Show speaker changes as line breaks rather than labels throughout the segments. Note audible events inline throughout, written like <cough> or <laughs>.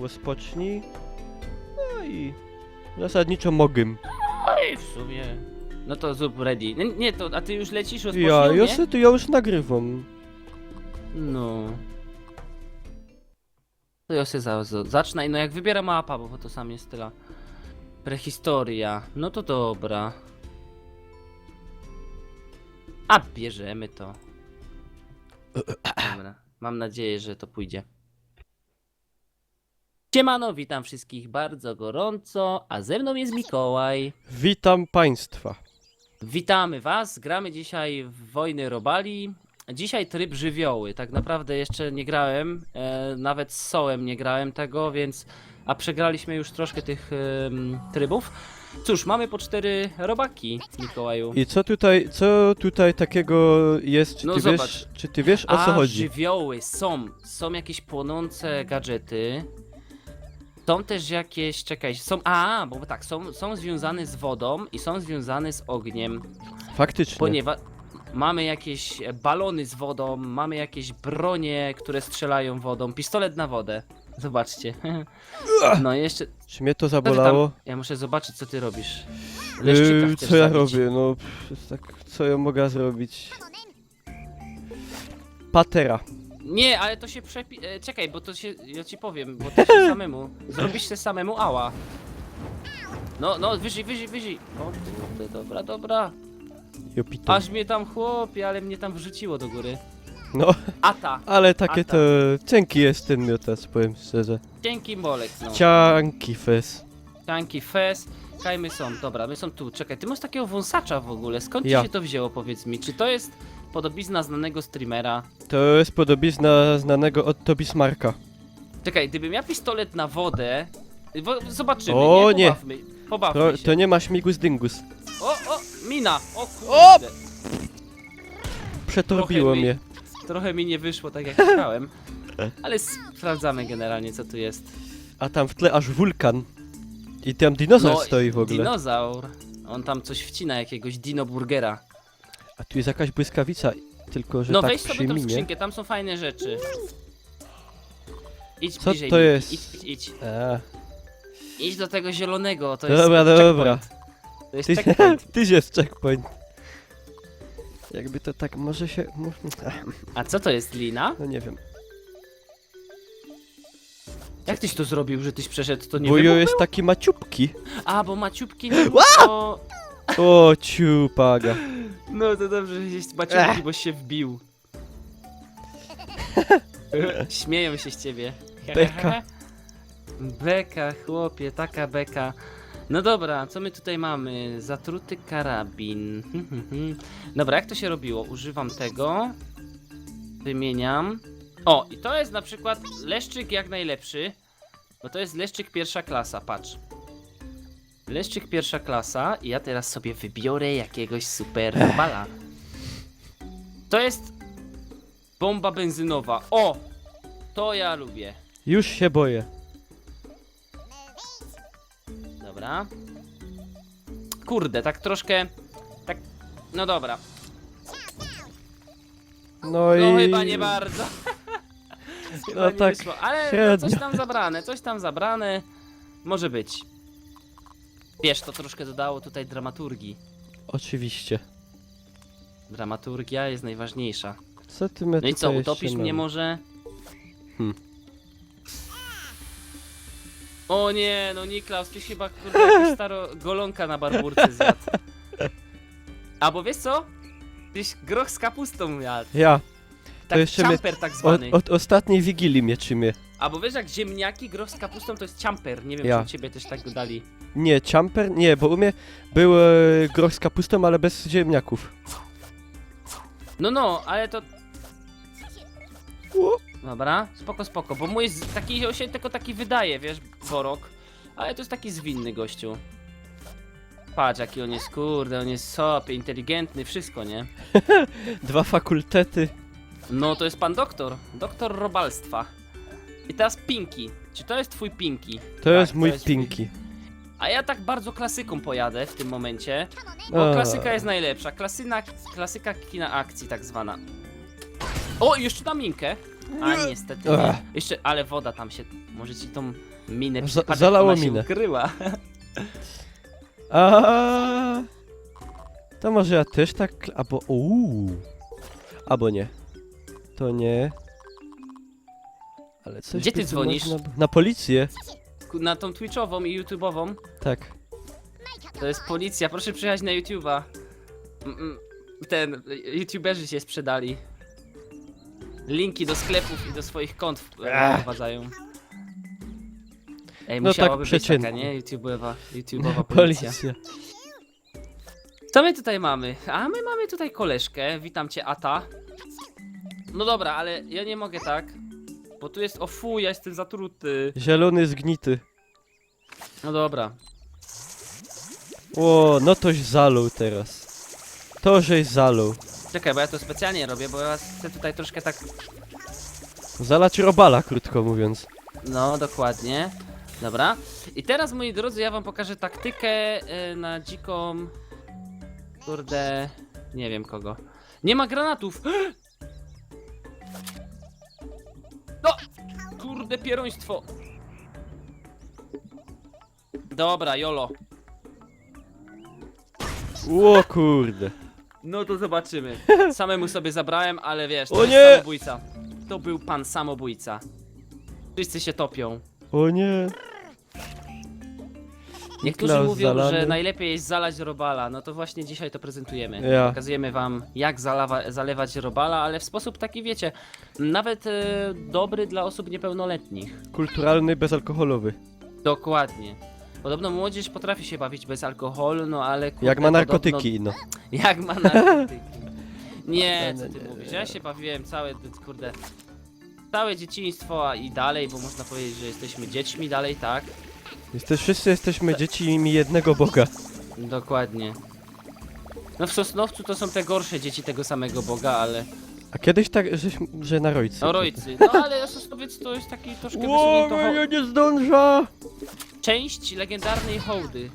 Rozpocznij. No i zasadniczo mogę.
No i w sumie. No to zrób ready. Nie, nie, to, a ty już lecisz, rozpocznij,
Ja,
nie?
ja, se, to ja już nagrywam.
No. To ja się za, za, zacznę. No jak wybiera mapa, bo to sam jest tyle. Prehistoria. No to dobra. A bierzemy to. <clears throat> Dobra. Mam nadzieję, że to pójdzie. Siemano, witam wszystkich bardzo gorąco, a ze mną jest Mikołaj.
Witam państwa.
Witamy Was. Gramy dzisiaj w Wojny Robali. Dzisiaj tryb żywioły. Tak naprawdę jeszcze nie grałem. E, nawet z Sołem nie grałem tego, więc. A przegraliśmy już troszkę tych em, trybów. Cóż, mamy po cztery robaki, Mikołaju.
I co tutaj, co tutaj takiego jest? Czy
No
ty
zobacz.
wiesz, czy ty wiesz o co
A
chodzi?
żywioły są. Są jakieś płonące gadżety. Są też jakieś, czekaj, są, a, bo tak, są, są związane z wodą i są związane z ogniem.
Faktycznie.
Ponieważ mamy jakieś balony z wodą, mamy jakieś bronie, które strzelają wodą, pistolet na wodę. Zobaczcie. <laughs> No i jeszcze.
Czy mnie to
ty
zabolało?
Ja muszę zobaczyć, co ty robisz. Leszczyka
Yy, co ja
zabić.
robię? No, tak, co ja mogę zrobić? Patera.
Nie, ale to się przepi... e, Czekaj, bo to się... Ja ci powiem, bo to się <laughs> samemu... Zrobisz się samemu ała. No, no, wyżej, wyżej, wyżej. O kurde, dobra, dobra.
Jopito.
Aż mnie tam chłopie, ale mnie tam wrzuciło do góry.
No,
Ata.
ale takie to cienki jest ten miotacz, powiem szczerze.
Dzięki Molek, no.
Cianki fes.
Tanki Fes. Kaj my są, dobra, my są tu. Czekaj, ty masz takiego wąsacza w ogóle. Skąd
Ja.
ci się to wzięło, powiedz mi? Czy to jest podobizna znanego streamera?
To jest podobizna znanego Otto Bismarcka.
Czekaj, gdybym miał pistolet na wodę... Wo, zobaczymy,
O,
nie?
nie.
Pobawmy, się.
to nie ma śmigus dyngus.
O, o, mina! O kurde!
Przetorbiło
Trochę mi-
mnie.
Trochę mi nie wyszło tak jak chciałem. <laughs> Ale sprawdzamy generalnie co tu jest.
A tam w tle aż wulkan. I tam dinozaur
No,
stoi w ogóle.
Dinozaur. On tam coś wcina, jakiegoś dino burgera.
A tu jest jakaś błyskawica. Tylko, że
No
tak
weź sobie tą
minie.
skrzynkę, tam są fajne rzeczy. Idź
Co
bliżej,
to
Miki,
jest?
Idź, idź, idź.
A,
Idź do tego zielonego, to jest
dobra, dobra.
checkpoint. To jest
Ty,
checkpoint. <laughs>
ty jest checkpoint. Jakby to tak może się...
A co to jest lina?
No nie wiem.
Jak tyś to zrobił, że tyś przeszedł, to nie
Bo
wiem.
jest taki maciupki.
A, bo <laughs> nie był to...
O, ciupaga.
No to dobrze, że jest Maciupki, bo się wbił. <laughs> Śmieją się z ciebie.
Beka.
Beka, chłopie, taka beka. No dobra, co my tutaj mamy? Zatruty karabin. <laughs> Dobra, jak to się robiło? Używam tego. Wymieniam. O, i to jest na przykład leszczyk jak najlepszy. Bo to jest leszczyk pierwsza klasa, patrz. Leszczyk pierwsza klasa i ja teraz sobie wybiorę jakiegoś super robala. To jest bomba benzynowa. O! To ja lubię.
Już się boję.
Dobra. Kurde, tak troszkę. Tak. No dobra.
No,
No
i...
chyba nie bardzo. <laughs> chyba
No
nie
tak
wyszło. Ale no, coś tam zabrane, coś tam zabrane. Może być. Wiesz, to troszkę dodało tutaj dramaturgii.
Oczywiście.
Dramaturgia jest najważniejsza.
Co ty my
No i co,
tutaj
utopisz
jeszcze
mnie
mamy?
może?
Hmm.
O nie, no Niklaus, ty chyba kurde jakieś staro golonka na barburce zjadł. Albo wiesz co? Tyś groch z kapustą jadł.
Ja.
Tak,
jeszcze mnie-
ciamper tak
Od,
zwany.
od ostatniej wigilii mnie czymie.
Albo wiesz jak ziemniaki, groch z kapustą to jest ciamper. Nie wiem,
Ja.
czy u ciebie też tak go dali.
Nie, ciamper? Nie, bo u mnie był e, groch z kapustą, ale bez ziemniaków.
No no, ale to...
O,
Dobra, spoko, spoko, bo mój taki, on się tylko taki wydaje, wiesz, worok. Ale to jest taki zwinny gościu. Patrz jaki on jest, kurde, on jest sobie, inteligentny, wszystko, nie? <laughs>
Dwa fakultety.
No to jest pan doktor, doktor robalstwa. I teraz Pinki. Czy to jest twój Pinki?
To
Tak,
jest mój Pinki.
A ja tak bardzo klasyką pojadę w tym momencie. Bo
A.
klasyka jest najlepsza. Klasyna, klasyka kina akcji tak zwana. O, jeszcze na minkę. A niestety nie.
Ach.
Jeszcze, ale woda tam się, może ci tą minę
Za-
przypadek
zalało
ona się
minę.
ukryła.
A To może ja też tak... kl- Albo... Uuu. Albo nie. To nie. Ale coś
Gdzie ty
tu
dzwonisz?
można- Na policję.
Na tą Twitchową i YouTube'ową.
Tak.
To jest policja, proszę przyjechać na YouTube'a. Mm, mm, Ten, YouTuberzy się sprzedali. Linki do sklepów i do swoich kont w- wprowadzają. Ej,
No tak
musiałaby być taka,
przeciętnie.
nie? YouTube'owa, YouTube'owa <laughs> policja.
Policja.
Co my tutaj mamy? A my mamy tutaj koleżkę. Witam cię, Ata. No dobra, ale ja nie mogę tak. Bo tu jest. O fu, ja jestem zatruty.
Zielony zgnity.
No dobra.
O, no toś zalał teraz. To żeś zalał.
Czekaj, bo ja to specjalnie robię, bo ja chcę tutaj troszkę tak.
Zalać robala, krótko mówiąc.
No, dokładnie. Dobra. I teraz, moi drodzy, ja wam pokażę taktykę y, na dziką. Kurde. Nie wiem kogo. Nie ma granatów! <gasps> No! Kurde, pieroństwo! Dobra, jolo.
O kurde.
No to zobaczymy. <laughs> Samemu sobie zabrałem, ale wiesz, to
O
jest
nie!
samobójca. To był pan samobójca. Wszyscy się topią.
O nie.
Niektórzy
Niklaus
mówią,
zalany.
że najlepiej jest zalać robala. No to właśnie dzisiaj to prezentujemy.
Ja.
Pokazujemy wam, jak zalawa, zalewać robala, ale w sposób taki, wiecie, nawet e, dobry dla osób niepełnoletnich.
Kulturalny, bezalkoholowy.
Dokładnie. Podobno młodzież potrafi się bawić bez alkoholu, no ale kurde,
Jak ma narkotyki, no.
Podobno, <laughs> jak ma narkotyki. Nie, co ty mówisz? Ja się bawiłem całe, kurde, całe dzieciństwo a i dalej, bo można powiedzieć, że jesteśmy dziećmi dalej, tak?
Jesteś, wszyscy jesteśmy dziećmi jednego Boga.
Dokładnie. No w Sosnowcu to są te gorsze dzieci tego samego Boga, ale...
A kiedyś tak, żeś, że na rojcy.
No rojcy. No ale Sosnowiec to jest taki troszkę wysunięto ho-
ja nie zdąża!
część legendarnej hołdy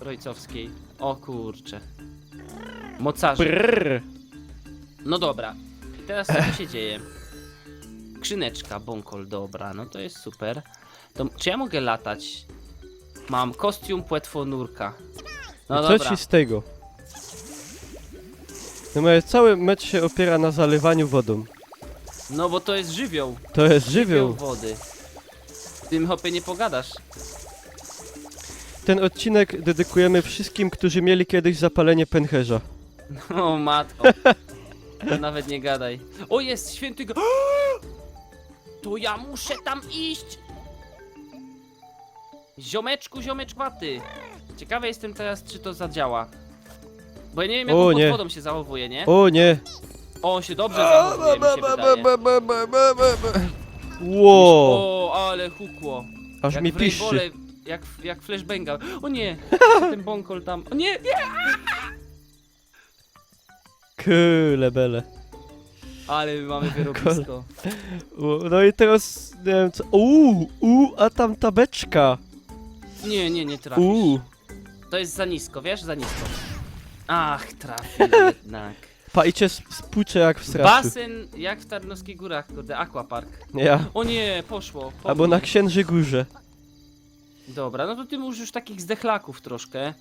rojcowskiej. O kurcze. Mocarze.
Brrr.
No dobra. I teraz co tu się dzieje? Skrzyneczka, bąkol, dobra, no to jest super. To, czy ja mogę latać? Mam kostium płetwonurka. No
co
dobra.
ci z tego? No moje cały mecz się opiera na zalewaniu wodą.
No bo to jest żywioł.
To jest żywioł.
wody. Z tym hopie nie pogadasz.
Ten odcinek dedykujemy wszystkim, którzy mieli kiedyś zapalenie pęcherza. <laughs>
O matko. Nawet nie gadaj. O jest święty go... <gasps> To ja muszę tam iść! Ziomeczku, ziomeczkwaty. Ciekawy jestem teraz, czy to zadziała. Bo ja nie wiem, jak
O,
on pod
nie.
wodą się zachowuje, nie?
O nie!
O, on się dobrze zachowuje, mi się wydaje.
Ło!
O, ale hukło.
Aż
jak
mi
w
piszczy.
Rainbowle, jak, jak flashbanga. O nie, <laughs> ten bąkol tam. O nie, nie!
Kyle bele.
Ale my mamy wyrobisko.
O, No i teraz nie wiem co. Uuu, uuu, a tam tabeczka.
Nie, nie, nie trafisz.
Uuu.
To jest za nisko, wiesz? Za nisko. Ach, trafił jednak.
Pa i cię s- spłuczę jak w straszu.
Basen jak w Tarnowskich Górach, kurde, aquapark.
Ja.
O nie, poszło. po
Albo na. Księży Górze.
Dobra, no to ty już już takich zdechlaków troszkę.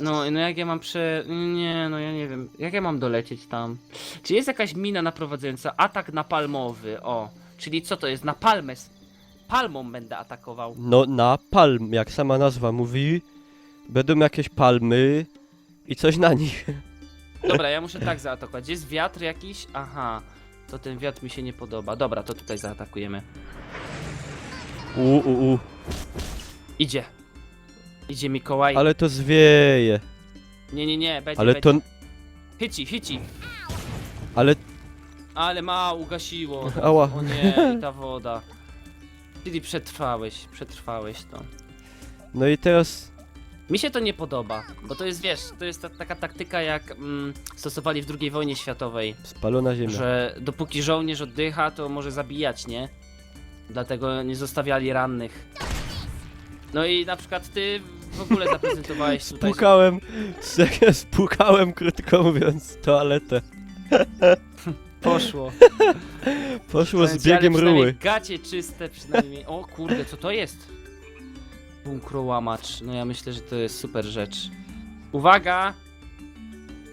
No, no jak ja mam prze... Nie, no ja nie wiem. Jak ja mam dolecieć tam? Czy jest jakaś mina naprowadzająca? Atak napalmowy, o. Czyli co to jest? Na palmę. s- Palmą będę atakował.
No na palm, jak sama nazwa mówi. Będą jakieś palmy i coś na nich. <laughs>
Dobra, ja muszę tak zaatakować. Jest wiatr jakiś? Aha. To ten wiatr mi się nie podoba. Dobra, to tutaj zaatakujemy.
Uuu, uu.
Idzie. Idzie Mikołaj.
Ale to zwieje.
Nie, nie, nie, będzie,
Ale
będzie.
to.
Hyci, hyci.
Ale.
Ale ma, ugasiło.
Ała.
O nie, i ta woda. Czyli przetrwałeś, przetrwałeś to.
No i teraz.
Mi się to nie podoba, bo to jest, wiesz, to jest ta, taka taktyka jak mm, stosowali w II wojnie światowej,
Spalona ziemia.
że dopóki żołnierz oddycha, to może zabijać, nie? Dlatego nie zostawiali rannych. No i na przykład ty w ogóle <laughs> zaprezentowałeś tutaj...
Spłukałem. <laughs> Spłukałem, krótko mówiąc, toaletę. <laughs>
Poszło. <laughs>
Poszło z biegiem
przynajmniej
ruły.
Gacie czyste przynajmniej. O kurde, co to jest? Bunkrołamacz. No ja myślę, że to jest super rzecz. Uwaga!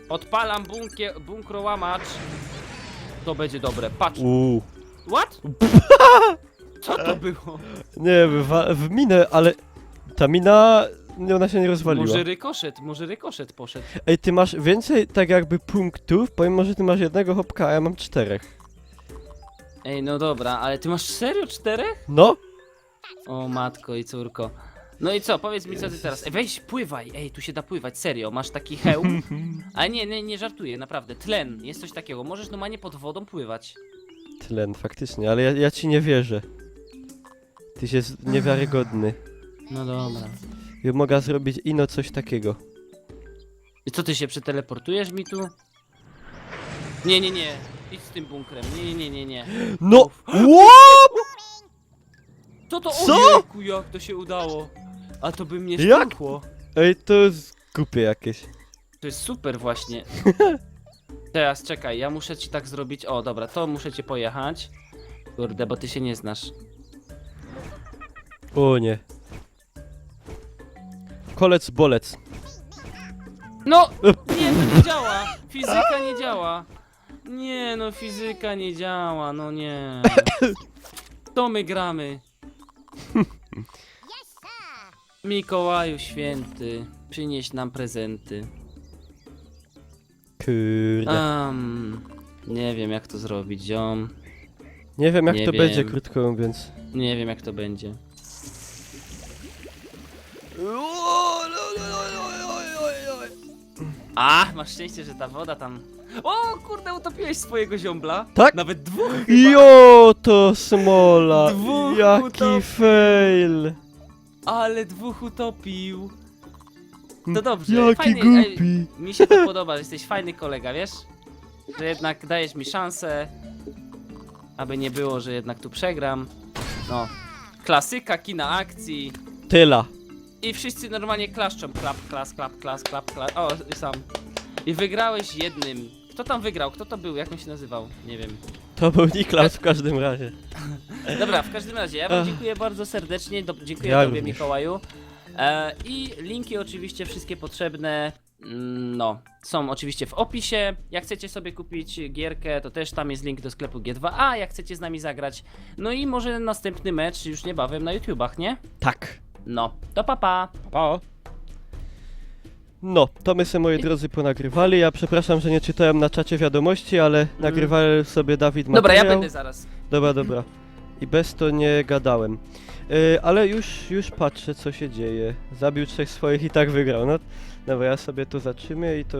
Odpalam bunkie, bunkrołamacz. To będzie dobre. Patrz.
Uuu.
What? <laughs> Co to było?
Nie, w, w minę, ale ta mina, nie, ona się nie rozwaliła.
Może rykoszet, może rykoszet poszedł.
Ej, ty masz więcej tak jakby punktów, pomimo, że ty masz jednego hopka, a ja mam czterech.
Ej, no dobra, ale ty masz serio czterech?
No?
O matko i córko. No i co, powiedz mi co ty teraz. Ej, weź pływaj, ej, tu się da pływać, serio, masz taki hełm. <laughs> Ale nie, nie, nie żartuję, naprawdę. Tlen, jest coś takiego. Możesz normalnie pod wodą pływać.
Tlen, faktycznie, ale ja, ja ci nie wierzę. Ty się z- niewiarygodny.
No dobra.
Ja mogę zrobić ino coś takiego.
I co ty się przeteleportujesz mi tu? Nie, nie, nie. Idź z tym bunkrem. Nie, nie, nie, nie.
No! What?
Co to?
Co?
Ojejku, jak to się udało. A to by mnie
Jak? Ej, to jest głupie jakieś.
To jest super właśnie. <laughs> Teraz czekaj, ja muszę ci tak zrobić. O, dobra, to muszę cię pojechać. Kurde, bo ty się nie znasz.
O nie. Kolec bolec.
No! <laughs> Nie, to nie działa! Fizyka nie działa! Nie, no fizyka nie działa, no nie. To my gramy. Mikołaju święty, przynieś nam prezenty.
Kurde.
Um, nie wiem jak to zrobić, ziom.
Nie wiem jak
nie
to będzie,
wiem.
krótko mówiąc.
Nie wiem jak to będzie. A, masz szczęście, że ta woda tam... O, kurde, utopiłeś swojego ziombla.
Tak?
Nawet dwóch chyba.
Jo, to smola.
Dwóch
Jaki
utopił.
fail.
Ale dwóch utopił. To dobrze.
Jaki
fajny, ej,
głupi.
mi się to podoba, że jesteś fajny kolega, wiesz? Że jednak dajesz mi szansę. Aby nie było, że jednak tu przegram. No. Klasyka kina akcji.
Tyla.
I wszyscy normalnie klaszczą. Klap, klas, klap, klas, klap, klas. O, i sam. I wygrałeś jednym. Kto tam wygrał? Kto to był? Jak on się nazywał? Nie wiem.
To był Niklaus w każdym razie. <laughs>
Dobra, w każdym razie, ja wam dziękuję bardzo serdecznie. Do, dziękuję
Ja
tobie,
również.
Mikołaju. E, I linki oczywiście wszystkie potrzebne. mm, No, są oczywiście w opisie. Jak chcecie sobie kupić gierkę, to też tam jest link do sklepu G2A. Jak chcecie z nami zagrać, no i może następny mecz już niebawem na YouTubach, nie?
Tak.
No, to papa.
Pa. No, to my sobie, moi drodzy, ponagrywali. Ja przepraszam, że nie czytałem na czacie wiadomości, ale nagrywali sobie Dawid
Mm. Dobra, ja
materiał.
będę zaraz.
Dobra, dobra. I bez to nie gadałem. Yy, ale już, już patrzę, co się dzieje. Zabił trzech swoich i tak wygrał. No, dobra, ja sobie to zatrzymię i to